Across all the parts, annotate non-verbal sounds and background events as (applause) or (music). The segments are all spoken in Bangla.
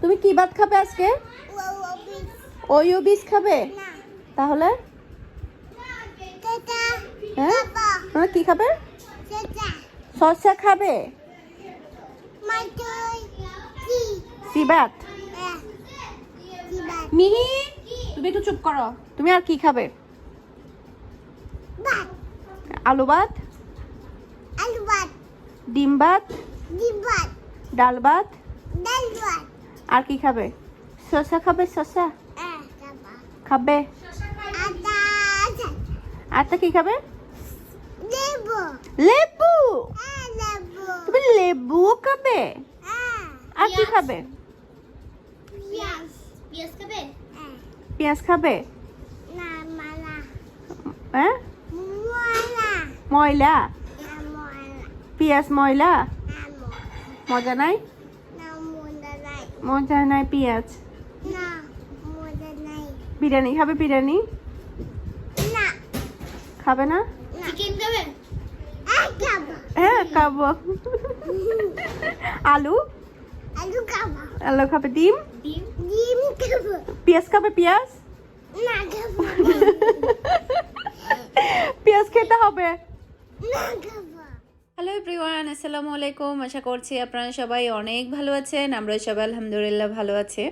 তুমি কি ভাত খাবে আজকে? ওইও বীজ খাবে? তাহলে? হ্যাঁ? হ্যাঁ কি খাবে? শসা খাবে? সিবাত মিহি তুমি একটু চুপ করো। তুমি আর কি খাবে? আলু ভাত? ডিম ভাত? ডাল ভাত। আর কি খাবে? শসা খাবে শসা? খাবে? আরটা কি খাবে? লেবু। তুমি লেবু খাবে? আর কি খাবে? পেঁয়াজ খাবে? হ্যাঁ? ময়লা? পেঁয়াজ, ময়লা? মজা নাই? মজা নাই পেঁয়াজ? বিরিয়ানি খাবে বিরিয়ানি? খাবে না? চিকেন খাবে। হ্যাঁ খাব। আলু? আলু খাব। আলু খাবে ডিম? ডিম? ডিম খাব। পেঁয়াজ খাবে পেঁয়াজ? না খাব। পেঁয়াজ খেতে হবে। না খাব। হ্যালো এভরিওয়ান আসসালামু আলাইকুম আশা করছি আপনারা সবাই অনেক ভালো আছেন, আমরা সবাই আলহামদুলিল্লাহ ভালো আছে।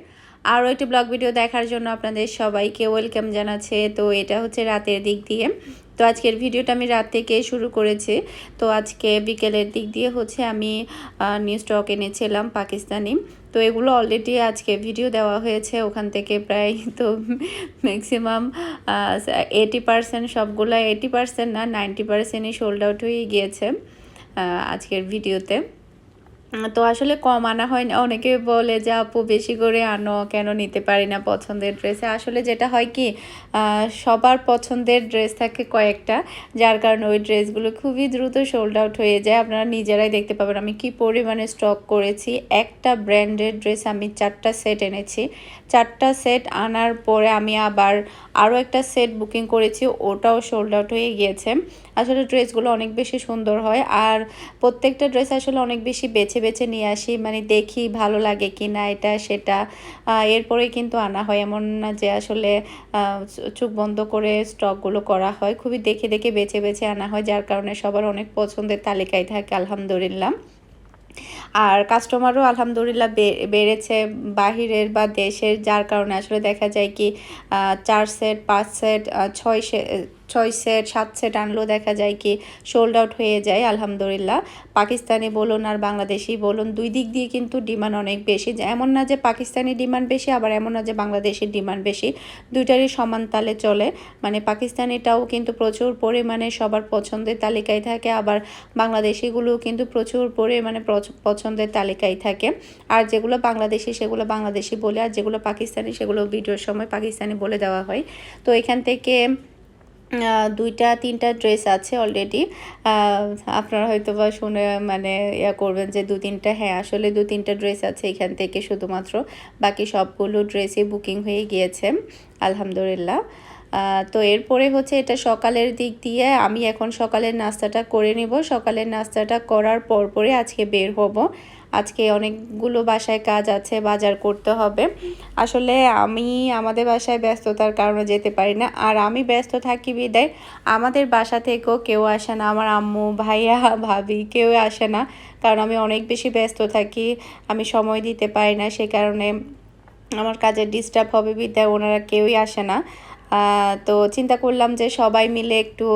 আরও একটি ব্লগ ভিডিও দেখার জন্য আপনাদের সবাইকে ওয়েলকাম জানাচ্ছে। তো এটা হচ্ছে রাতের দিক দিয়ে। তো আজকের ভিডিওটা আমি রাত থেকে শুরু করেছি। তো আজকে বিকেলের দিক দিয়ে হচ্ছে আমি নিউ স্টক এনেছিলাম পাকিস্তানি। তো এগুলো অলরেডি আজকে ভিডিও দেওয়া হয়েছে। ওখান থেকে প্রায় তো ম্যাক্সিমাম এইটি পার্সেন্ট সবগুলো এইটি পার্সেন্ট না নাইনটি পার্সেন্টই সোল্ড আউট হয়ে গিয়েছে। আজকের ভিডিওতে। তো আসলে কম আনা হয় না। অনেকে বলে যে, আপু, বেশি করে আনো, কেন নিতে পারি না পছন্দের ড্রেসে আসলে যেটা হয় কি সবার পছন্দের ড্রেস থাকে কয়েকটা, যার কারণে ওই ড্রেসগুলো খুবই দ্রুত সোল্ড আউট হয়ে যায়। আপনারা নিজেরাই দেখতে পাবেন আমি কি পরিমাণে স্টক করেছি। একটা ব্র্যান্ডের ড্রেস আমি চারটা সেট এনেছি। চারটা সেট আনার পরে আমি আবার আরও একটা সেট বুকিং করেছি, ওটাও সোল্ড আউট হয়ে গিয়েছে। আসলে ড্রেসগুলো অনেক বেশি সুন্দর হয়, আর প্রত্যেকটা ড্রেস আসলে অনেক বেশি বেছে বেছে বেছে নিয়ে আসি মানে দেখি ভালো লাগে কি না এটা, সেটা। এরপরে কিন্তু আনা হয়। এমন না যে আসলে চোখ বন্ধ করে স্টকগুলো করা হয়। খুবই দেখে দেখে বেছে বেছে আনা হয়, যার কারণে সবার অনেক পছন্দের তালিকায় থাকে, আলহামদুলিল্লাহ। আর কাস্টমারও আলহামদুলিল্লাহ বেড়েছে বাহিরের বা দেশের, যার কারণে আসলে দেখা যায় কি চার সেট, পাঁচ সেট ছয় সে ছয় সেট সাত সেট আনলেও দেখা যায় কি সোল্ড আউট হয়ে যায়, আলহামদুলিল্লাহ। পাকিস্তানি বলুন আর বাংলাদেশি বলুন, দুই দিক দিয়ে কিন্তু ডিমান্ড অনেক বেশি। এমন না যে পাকিস্তানি ডিমান্ড বেশি, আবার এমন না যে বাংলাদেশের ডিমান্ড বেশি। দুইটারই সমান তালে চলে। মানে পাকিস্তানিটাও কিন্তু প্রচুর পরিমাণে সবার পছন্দের তালিকায় থাকে, আবার বাংলাদেশিগুলোও কিন্তু প্রচুর পরিমাণে পছন্দের তালিকায় থাকে। আর যেগুলো বাংলাদেশি, সেগুলো বাংলাদেশি বলে, আর যেগুলো পাকিস্তানি, সেগুলো ভিডিওর সময় পাকিস্তানি বলে দেওয়া হয়। তো এখান থেকে দুইটা, তিনটা ড্রেস আছে অলরেডি আপনারা হয়তো বা শুনে মানে ইয়া করবেন যে দু তিনটা হ্যাঁ আসলে দু তিনটা ড্রেস আছে এখান থেকে শুধুমাত্র। বাকি সবগুলো ড্রেসই বুকিং হয়ে গিয়েছে, আলহামদুলিল্লাহ। তো এরপরে হচ্ছে এটা সকালের দিক দিয়ে। আমি এখন সকালের নাস্তাটা করে নিব। সকালের নাস্তাটা করার পর পরে আজকে বের হব। আজকে অনেকগুলো বাসায় কাজ আছে, বাজার করতে হবে। আসলে আমি আমাদের বাসায় ব্যস্ততার কারণে যেতে পারি না। আর আমি ব্যস্ত থাকি বিদায়, আমাদের বাসা থেকেও কেউ আসে না। আমার আম্মু, ভাইয়া, ভাবি কেউ আসে না। কারণ আমি অনেক বেশি ব্যস্ত থাকি, আমি সময় দিতে পারি না। সে কারণে আমার কাজে ডিস্টার্ব হবে বিদায়, ওনারা কেউই আসে না। তো চিন্তা করলাম যে সবাই মিলে একটু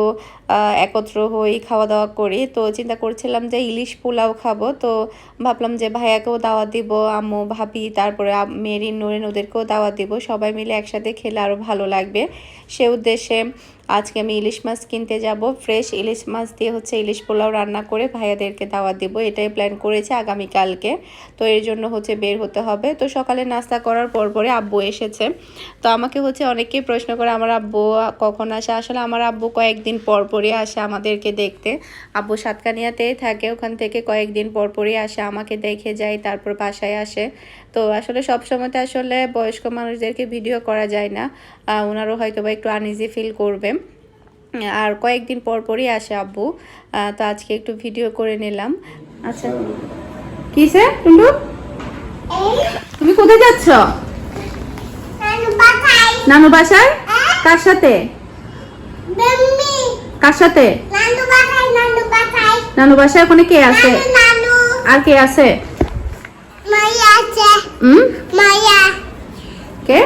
একত্র হই খাওয়া দাওয়া করি। তো চিন্তা করছিলাম যে ইলিশ পোলাও খাব। তো ভাবলাম যে ভাইয়াকেও দাওয়াত দিব, আম্মু, ভাবি, তারপরে মেরিন নুরিন ওদেরকেও দাওয়াত দিব। সবাই মিলে একসাথে খেলে আরও ভালো লাগবে। সে উদ্দেশ্যে আজকে আমি ইলিশ মাছ কিনতে যাব। ফ্রেশ ইলিশ মাছ দিয়ে হচ্ছে ইলিশ পোলাও রান্না করে ভাইয়াদেরকে দাওয়াত দিব। এটাই প্ল্যান করেছে আগামীকালকে। তো এর জন্য হচ্ছে বের হতে হবে। তো সকালে নাস্তা করার পর পরে আব্বু এসেছে। তো আমাকে হচ্ছে অনেকেই প্রশ্ন করে, আমার আব্বু কখন আসে? আসলে আমার আব্বু কয়েকদিন পর পর পরই আসে আমাদেরকে দেখতে। আব্বু সাতকানিয়াতেই থাকে ওখান থেকে কয়েকদিন পর পরই আসে আমাকে দেখে যায় তারপর বাসায় আসে। তো আসলে সব সময় তো আসলে বয়স্ক মানুষদেরকে ভিডিও করা যায় না। ওনারও হয়তো বা একটু আনইজি ফিল করবে। আর কয়েকদিন পর পরই আসে আব্বু। তো আজকে একটু ভিডিও করে নিলাম। আচ্ছা। কিসে টুন্টু? এই তুমি কোথায় যাচ্ছ? নানু বাসায়। কার সাথে? কার সাথে? নানু বাসায় ওখানে কে আছে? আর কে আছে? কে?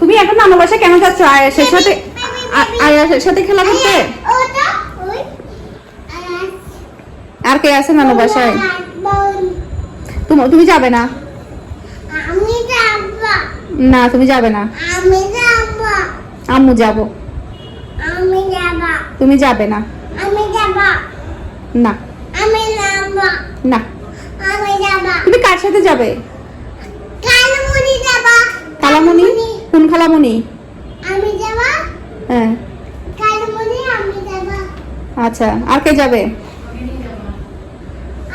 তুমি এখন নানু বাসায় কেন যাচ্ছ? আয়াসের সাথে আয়াসের সাথে খেলা করতে? আর কে আছে নানু বাসায়? তুমি তুমি যাবে না? না তুমি যাবে না। আমি যাব। আম্মু যাব আমি যাব। তুমি যাবে না আমি যাব না আমি যাব না আমি যাব তুমি কার সাথে যাবে কালামুনি যাব কালামুনি কোন কালামুনি আমি যাব হ্যাঁ কালামুনি আমি যাব আচ্ছা আর কে যাবে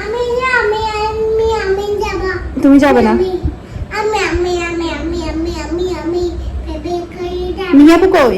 আমি আমি আমি আমি যাব তুমি যাবে না আমি আমি আমি আমি আমি আমি আমি বেবি কই যাব মিয়া কই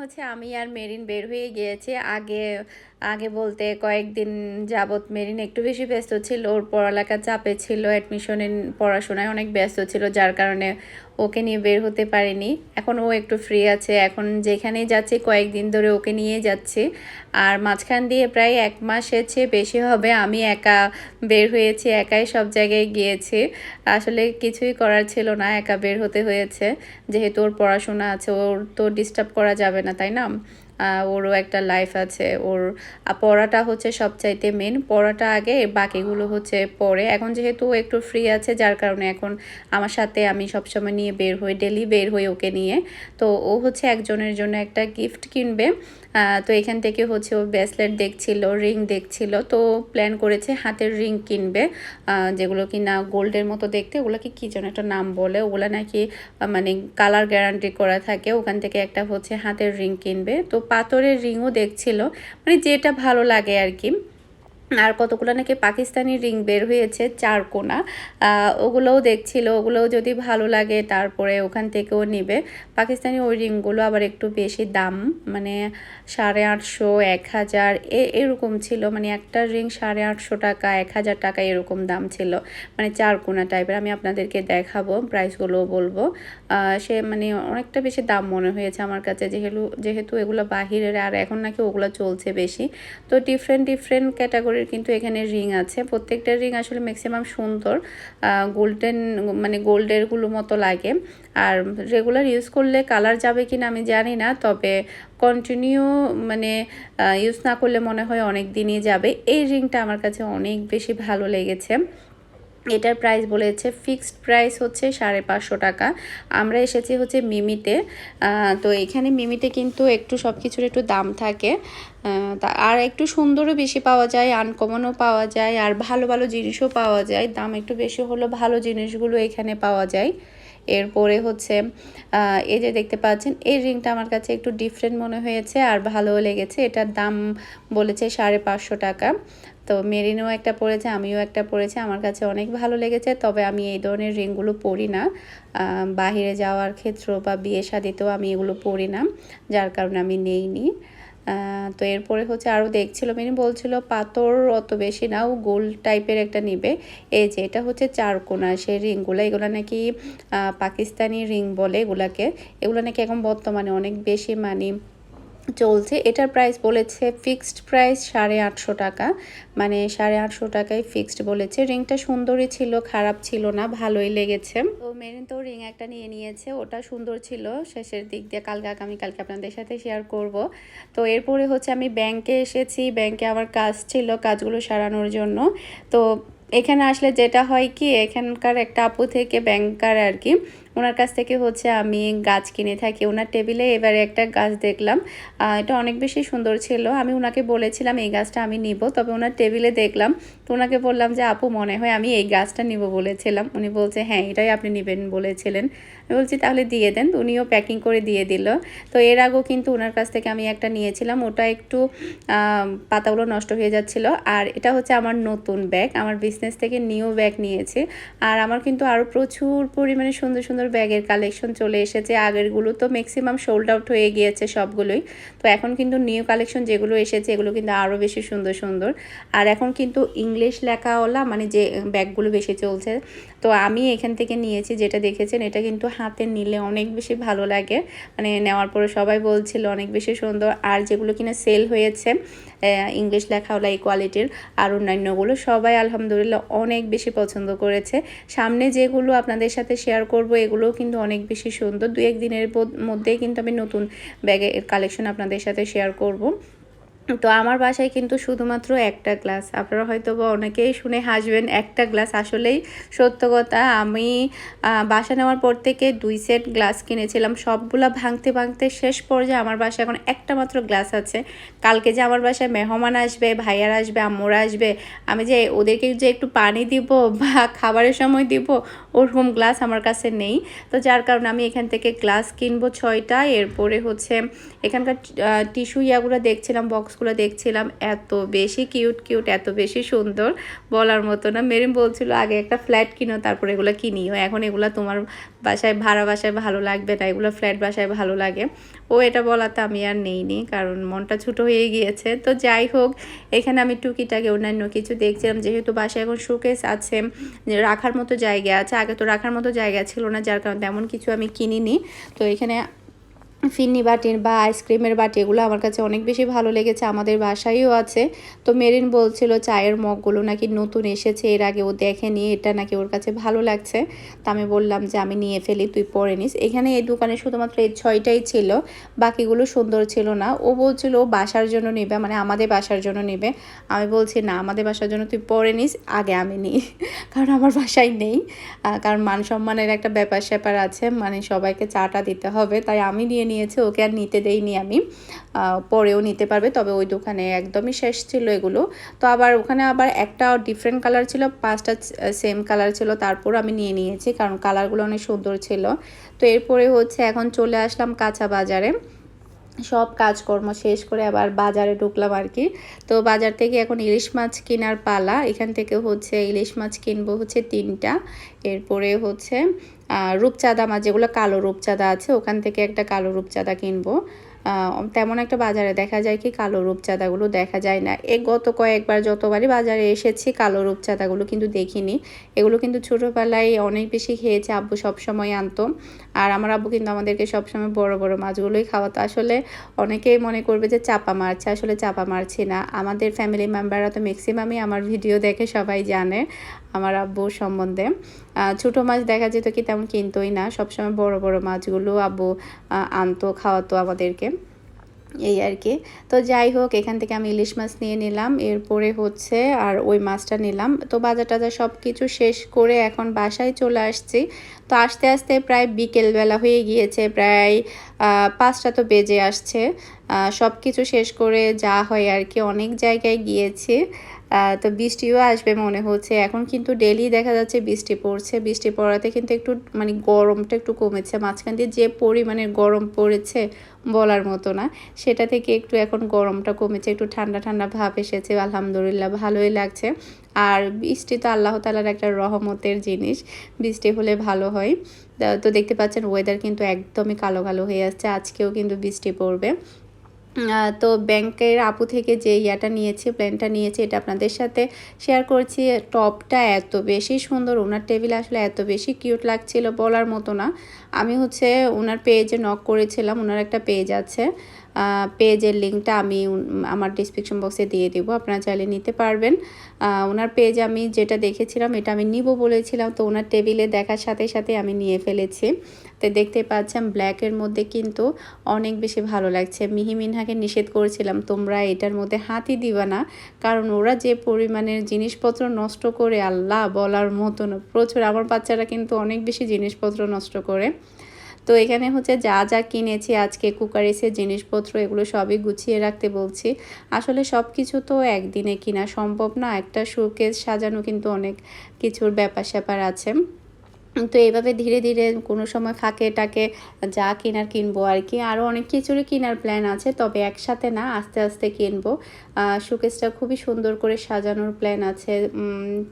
হচ্ছে আমি আর মেরিন বের হয়ে গিয়েছি। আগে আগে বলতে কয়েকদিন যাবৎ মেরিন একটু বেশি ব্যস্ত ছিল। ওর পড়ালেখার চাপে ছিল অ্যাডমিশনের পড়াশোনায় অনেক ব্যস্ত ছিল, যার কারণে ওকে নিয়ে বের হতে পারিনি। এখন ও একটু ফ্রি আছে। এখন যেখানেই যাচ্ছে, কয়েকদিন ধরে ওকে নিয়ে যাচ্ছি। আর মাঝখান দিয়ে প্রায় এক মাস চেয়ে বেশি হবে। আমি একা বের হয়েছি, একাই সব জায়গায় গিয়েছি। আসলে কিছুই করার ছিল না, একা বের হতে হয়েছে। যেহেতু ওর পড়াশোনা আছে, ওর তো ডিস্টার্ব করা যাবে না। না তাই না ওরও একটা লাইফ আছে। ওর পড়াটা হচ্ছে সবচাইতে মেন পড়াটা আগে, বাকিগুলো হচ্ছে পরে। এখন যেহেতু একটু ফ্রি আছে, যার কারণে এখন আমার সাথে আমি সবসময় নিয়ে বের হই ডেলি বের হই ওকে নিয়ে। তো ও হচ্ছে একজনের জন্য একটা গিফট কিনবে। তো এখান থেকে হচ্ছে ও ব্রেসলেট দেখছিল রিং দেখছিল। তো প্ল্যান করেছে হাতের রিং কিনবে। যেগুলো কি না গোল্ডের মতো দেখতে, ওগুলোকে কি যেন একটা নাম বলে। ওগুলো নাকি মানে কালার গ্যারান্টি করা থাকে। ওখান থেকে একটা হচ্ছে হাতের রিং কিনবে। তো পাথরের রিংও দেখছিল মানে যেটা ভালো লাগে আর কি। আর কতগুলো নাকি পাকিস্তানি রিং বের হয়েছে, চার কোনা। ওগুলোও দেখছিল, ওগুলোও যদি ভালো লাগে তারপরে ওখান থেকেও নিবে। পাকিস্তানি ওই রিংগুলো আবার একটু বেশি দাম মানে সাড়ে আটশো, এক হাজার এরকম ছিল। মানে একটা রিং সাড়ে আটশো টাকা, এক হাজার টাকা এরকম দাম ছিল। মানে চার কোনা টাইপের আমি আপনাদেরকে দেখাবো প্রাইসগুলোও বলব। সে মানে অনেকটা বেশি দাম মনে হয়েছে আমার কাছে যেহেতু যেহেতু এগুলো বাহিরের, আর এখন নাকি ওগুলো চলছে বেশি। তো ডিফারেন্ট ডিফারেন্ট ক্যাটাগরির কিন্তু এখানে রিং আছে। প্রত্যেকটা রিং আসলে ম্যাক্সিমাম সুন্দর গোল্ডেন মানে গোল্ডেরগুলো মতো লাগে। আর রেগুলার ইউজ করলে কালার যাবে কি না আমি জানি না, তবে কন্টিনিউ মানে ইউজ না করলে মনে হয় অনেক দিনই যাবে। এই রিংটা আমার কাছে অনেক বেশি ভালো লেগেছে। এটার প্রাইস বলেছে ফিক্সড প্রাইস হচ্ছে সাড়ে পাঁচশো টাকা। আমরা এসেছি হচ্ছে মিমিতে। তো এখানে মিমিতে কিন্তু একটু সব কিছুর একটু দাম থাকে। তা- আর একটু সুন্দরও বেশি পাওয়া যায় আনকমনও পাওয়া যায়, আর ভালো ভালো জিনিসও পাওয়া যায়। দাম একটু বেশি হলো ভালো জিনিসগুলো এখানে পাওয়া যায়। এরপরে হচ্ছে এই যে দেখতে পাচ্ছেন, এই রিংটা আমার কাছে একটু ডিফারেন্ট মনে হয়েছে আর ভালোও লেগেছে। এটার দাম বলেছে সাড়ে পাঁচশো টাকা। তো মেরিনও একটা পরেছে, আমিও একটা পরেছি, আমার কাছে অনেক ভালো লেগেছে, তবে আমি এই ধরনের রিংগুলো পরি না। বাহিরে যাওয়ার ক্ষেত্র বা বিয়ে শাদিতেও আমি এগুলো পরি না, যার কারণে আমি নেইনি। তো এরপরে হচ্ছে আরও দেখছিল, মিনি বলছিল, পাথর অত বেশি না, ও গোল টাইপের একটা নিবে। এই যে, এটা হচ্ছে চারকোনা সেই রিংগুলো, এগুলো নাকি পাকিস্তানি রিং বলে এগুলাকে। এগুলো নাকি এখন বর্তমানে অনেক বেশি মানে। চলছে। এটার প্রাইস বলেছে ফিক্সড প্রাইস সাড়ে আটশো টাকা। মানে সাড়ে আটশো টাকায় ফিক্সড বলেছে। রিংটা সুন্দরই ছিল, খারাপ ছিল না, ভালোই লেগেছে। তো মেরিন তো রিং একটা নিয়ে নিয়েছে। ওটা সুন্দর ছিল। শেষের দিক দিয়ে কালকে আগামীকালকে আপনাদের সাথে শেয়ার করব। তো এরপরে হচ্ছে আমি ব্যাংকে এসেছি। ব্যাংকে আমার কাজ ছিল, কাজগুলো সারানোর জন্য। তো এখানে আসলে যেটা হয় কি, এখানকার একটা আপু থেকে ব্যাংকার আর কি ওনার কাছ থেকে হচ্ছে আমি গাছ কিনে থাকি। ওনার টেবিলে এবারে একটা গাছ দেখলাম। এটা অনেক বেশি সুন্দর ছিল। আমি ওনাকে বলেছিলাম, এই গাছটা আমি নিব। তবে ওনার টেবিলে দেখলাম, তো ওনাকে বললাম যে, আপু, মনে হয় আমি এই গাছটা নিব, বলেছিলাম। উনি বলছে হ্যাঁ এটাই আপনি নেবেন, বলেছিলেন। আমি বলছি, তাহলে দিয়ে দেন। উনিও প্যাকিং করে দিয়ে দিল। তো এর আগেও কিন্তু ওনার কাছ থেকে আমি একটা নিয়েছিলাম। ওটা একটু পাতাগুলো নষ্ট হয়ে যাচ্ছিল। আর এটা হচ্ছে আমার নতুন ব্যাগ আমার বিজনেস থেকে নিউ ব্যাগ নিয়েছি। আর আমার কিন্তু আরও প্রচুর পরিমাণে সুন্দর সুন্দর ব্যাগের কালেকশন চলে এসেছে। আগেরগুলো তো ম্যাক্সিমাম সোল্ড আউট হয়ে গিয়েছে সবগুলোই। তো এখন কিন্তু নিউ কালেকশন যেগুলো এসেছে, এগুলো কিন্তু আরও বেশি সুন্দর সুন্দর। আর এখন কিন্তু ইংলিশ লেখাওয়ালা মানে যে ব্যাগগুলো বেশি চলছে তো আমি এখান থেকে নিয়েছি যেটা দেখেছেন, এটা কিন্তু হাতে নিলে অনেক বেশি ভালো লাগে। মানে নেওয়ার পরে সবাই বলছিল অনেক বেশি সুন্দর। আর যেগুলো কিনা সেল হয়েছে ইংলিশ লেখাওয়ালা এই কোয়ালিটির আর অন্যান্যগুলো সবাই আলহামদুলিল্লাহ অনেক বেশি পছন্দ করেছে। সামনে যেগুলো আপনাদের সাথে শেয়ার করব, এগুলোও কিন্তু অনেক বেশি সুন্দর। দু এক দিনের মধ্যেই কিন্তু আমি নতুন ব্যাগের কালেকশন আপনাদের সাথে শেয়ার করব। তো আমার বাসায় কিন্তু শুধুমাত্র একটা গ্লাস। আপনারা হয়তো বা অনেকেই শুনে হাসবেন, একটা গ্লাস আসলেই সত্য কথা। আমি বাসা নেওয়ার পর থেকে দুই সেট গ্লাস কিনেছিলাম। সবগুলা ভাঙতে ভাঙতে শেষ পর্যায়ে আমার বাসায় এখন একটা মাত্র গ্লাস আছে। কালকে যে আমার বাসায় মেহমান আসবে, ভাইয়ার আসবে, আম্মুরা আসবে, আমি যে ওদেরকে যে একটু পানি দিব বা খাবারের সময় দিব ওরকম গ্লাস আমার কাছে নেই। তো যার কারণে আমি এখান থেকে গ্লাস কিনবো ছয়টা। এরপরে হচ্ছে এখানকার টিস্যু ইয়াগুলো দেখছিলাম বক্সগুলো দেখছিলাম। এত বেশি কিউট কিউট এত বেশি সুন্দর বলার মতো না। মেরিম বলছিল, আগে একটা ফ্ল্যাট কিনো, তারপরে এগুলো কিনিও। এখন এগুলো তোমার বাসায়, ভাড়া বাসায় ভালো লাগবে না, এগুলো ফ্ল্যাট বাসায় ভালো লাগে। ও এটা বলাতে আমি আর নেইনি, কারণ মনটা ছোটো হয়ে গিয়েছে। তো যাই হোক, এখানে আমি টুকিটাকে অন্যান্য কিছু দেখছিলাম, যেহেতু বাসায় এখন শোকেস আছে, রাখার মতো জায়গা আছে, আগে তো রাখার মতো জায়গা ছিল না, যার কারণে তেমন কিছু আমি কিনিনি। তো এখানে ফিন্নি বাটির বা আইসক্রিমের বাটি, এগুলো আমার কাছে অনেক বেশি ভালো লেগেছে। আমাদের বাসায়ও আছে। তো মেরিন বলছিল চায়ের মগগুলো নাকি নতুন এসেছে, এর আগে ও দেখেনি, এটা নাকি ওর কাছে ভালো লাগছে। তো আমি বললাম যে, আমি নিয়ে ফেলি, তুই পরে নিস। এখানে এই দোকানে শুধুমাত্র এই ছয়টাই ছিল, বাকিগুলো সুন্দর ছিল না। ও বলছিল, ও বাসার জন্য নেবে মানে আমাদের বাসার জন্য নেবে। আমি বলছি, না, আমাদের বাসার জন্য তুই পরে নিস, আগে আমি নিই। (laughs) কারণ আমার বাসায় নেই। কারণ মান সম্মানের একটা ব্যাপার স্যাপার আছে মানে সবাইকে চাটা দিতে হবে, তাই আমি নিয়ে নিয়েছি, ওকে আর নিতে দেইনি আমি। পরেও নিতে পারবে, তবে ওই দোকানে একদমই শেষ ছিল এগুলো। তো আবার ওখানে আবার একটা ডিফারেন্ট কালার ছিল, পাঁচটা সেম কালার ছিল তারপর আমি নিয়ে নিয়েছি, কারণ কালারগুলো অনেক সুন্দর ছিল। তো এরপরে হচ্ছে এখন চলে আসলাম কাঁচা বাজারে। সব কাজকর্ম শেষ করে আবার বাজারে ঢুকলাম আর কি। তো বাজার থেকে এখন ইলিশ মাছ কেনার পালা, এখান থেকে হচ্ছে ইলিশ মাছ কিনবো হচ্ছে তিনটা। এরপরে হচ্ছে রূপচাঁদা মাছ যেগুলো কালো রূপচাঁদা আছে, ওখান থেকে একটা কালো রূপচাঁদা কিনবো। তেমন একটা বাজারে দেখা যায় কি কালো রূপচাঁদাগুলো দেখা যায় না। এ গত কয়েকবার যতবারই বাজারে এসেছি, কালো রূপচাঁদাগুলো কিন্তু দেখিনি। এগুলো কিন্তু ছোটোবেলায় অনেক বেশি খেয়েছে, আব্বু সবসময় আনতো। আর আমার আব্বু কিন্তু আমাদেরকে সবসময় বড় বড় মাছগুলোই খাওয়াতো। আসলে অনেকেই মনে করবে যে চাপা মারছে, আসলে চাপা মারছি না। আমাদের ফ্যামিলি মেম্বাররা তো ম্যাক্সিমামই আমার ভিডিও দেখে সবাই জানে আমার আব্বু সম্বন্ধে। ছোট মাছ দেখা যেত কি তেমন কিনতোই না। সবসময় বড় বড় মাছগুলো আব্বু আনতো, খাওয়াতো আমাদেরকে। এই আর কি। তো যাই হোক, এখান থেকে আমি ইলিশ মাছ নিয়ে নিলাম। এরপরে হচ্ছে আর ওই মাছটা নিলাম। তো বাজার টাজার সব কিছু শেষ করে এখন বাসায় চলে আসছি। তো আস্তে আস্তে প্রায় বিকেলবেলা হয়ে গিয়েছে। প্রায় পাঁচটা তো বেজে আসছে। সব কিছু শেষ করে যা হয় আর কি, অনেক জায়গায় গিয়েছি। তো বৃষ্টিও আসবে মনে হচ্ছে। এখন কিন্তু ডেলি দেখা যাচ্ছে বৃষ্টি পড়ছে। বৃষ্টি পড়াতে কিন্তু একটু মানে গরমটা একটু কমেছে। মাঝখান দিয়ে যে পরিমাণের গরম পড়েছে বলার মতো না, সেটা থেকে একটু এখন গরমটা কমেছে। একটু ঠান্ডা ঠান্ডা ভাব এসেছে। আলহামদুলিল্লাহ, ভালোই লাগছে। আর বৃষ্টি তো আল্লাহ তালার একটা রহমতের জিনিস। বৃষ্টি হলে ভালো হয়। তো দেখতে পাচ্ছেন ওয়েদার কিন্তু একদমই কালো কালো হয়ে আসছে। আজকেও কিন্তু বৃষ্টি পড়বে। তো ব্যাংকের আপু থেকে যে ইয়াটা নিয়েছি, প্ল্যানটা নিয়েছি, এটা আপনাদের সাথে শেয়ার করছি। টপটা এত বেশি সুন্দর, ওনার টেবিল আসলে এত বেশি কিউট লাগছিল বলার মতো না। আমি হচ্ছে ওনার পেজে নক করেছিলাম, ওনার একটা পেজ আছে। পেজের লিঙ্কটা আমি আমার ডিসক্রিপশন বক্সে দিয়ে দিব, আপনারা চাইলে নিতে পারবেন। ওনার পেজ আমি যেটা দেখেছিলাম, এটা আমি নিব বলেছিলাম, তো ওনার টেবিলে দেখার সাথে সাথে আমি নিয়ে ফেলেছি। তো দেখতে পাচ্ছেন ব্ল্যাকের মধ্যে কিন্তু অনেক বেশি ভালো লাগছে। মিহি মিনহাকে নিষেধ করেছিলাম, তোমরা এটার মধ্যে হাতই দিবা না। কারণ ওরা যে পরিমাণের জিনিসপত্র নষ্ট করে, আল্লাহ বলার মতো না প্রচুর, আমার বাচ্চারা কিন্তু অনেক বেশি জিনিসপত্র নষ্ট করে। তো এখানে হচ্ছে যা যা কিনেছি আজকে কুকারিসের জিনিসপত্র, এগুলো সবই গুছিয়ে রাখতে বলছি। আসলে সব কিছু তো একদিনে কিনা সম্ভব না, একটা শোকেস সাজানো কিন্তু অনেক কিছুর ব্যাপার স্যাপার আছে। তো এইভাবে ধীরে ধীরে কোনো সময় ফাঁকে টাকে যা কেনার কিনবো আর কি। আরও অনেক কিছুরই কেনার প্ল্যান আছে, তবে একসাথে না, আস্তে আস্তে কিনবো। শোকেসটা খুবই সুন্দর করে সাজানোর প্ল্যান আছে।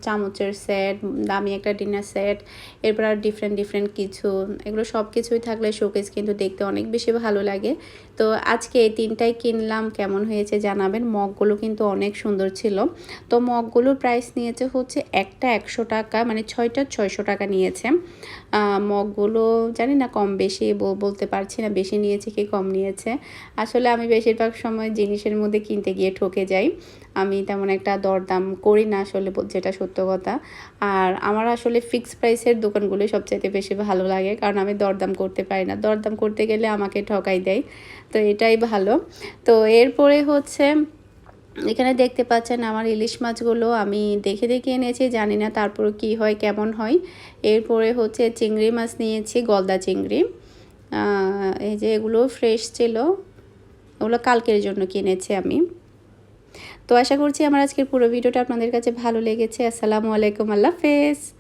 চামচের সেট দামি একটা ডিনার সেট এরপর আর ডিফারেন্ট ডিফারেন্ট কিছু। এগুলো সব কিছুই থাকলে শোকেস কিন্তু দেখতে অনেক বেশি ভালো লাগে। তো আজকে এই তিনটাই কিনলাম, কেমন হয়েছে জানাবেন। মগগুলো কিন্তু অনেক সুন্দর ছিল। তো মগগুলোর প্রাইস নিয়েছে হচ্ছে একটা একশো টাকা মানে ছয়টা ছয়শো টাকা নিয়েছে। মগগুলো জানি না কম বেশি বল- বলতে পারছি না, বেশি নিয়েছে কি কম নিয়েছে। আসলে আমি বেশিরভাগ সময় জিনিসের মধ্যে কিনতে গিয়ে ঠকে যাই। আমি তেমন একটা দরদাম করি না আসলে যেটা সত্য কথা। আর আমার আসলে ফিক্স প্রাইসের দোকানগুলো সবচাইতে বেশি ভালো লাগে, কারণ আমি দরদাম করতে পারি না। দরদাম করতে গেলে আমাকে ঠকাই দেয়, তো এটাই ভালো। তো এরপরে হচ্ছে এখানে দেখতে পাচ্ছেন আমার ইলিশ মাছগুলো আমি দেখে দেখে এনেছি, জানি না তারপর কি হয়, কেমন হয়। এরপরে হচ্ছে চিংড়ি মাছ নিয়েছি, গলদা চিংড়ি। এই যে এগুলো ফ্রেশ ছিল, ওগুলো কালকের জন্য কিনেছি আমি। তো আশা করছি আমার আজকের পুরো ভিডিওটা আপনাদের কাছে ভালো লেগেছে। আসসালামু আলাইকুম, আল্লাহ হাফেজ।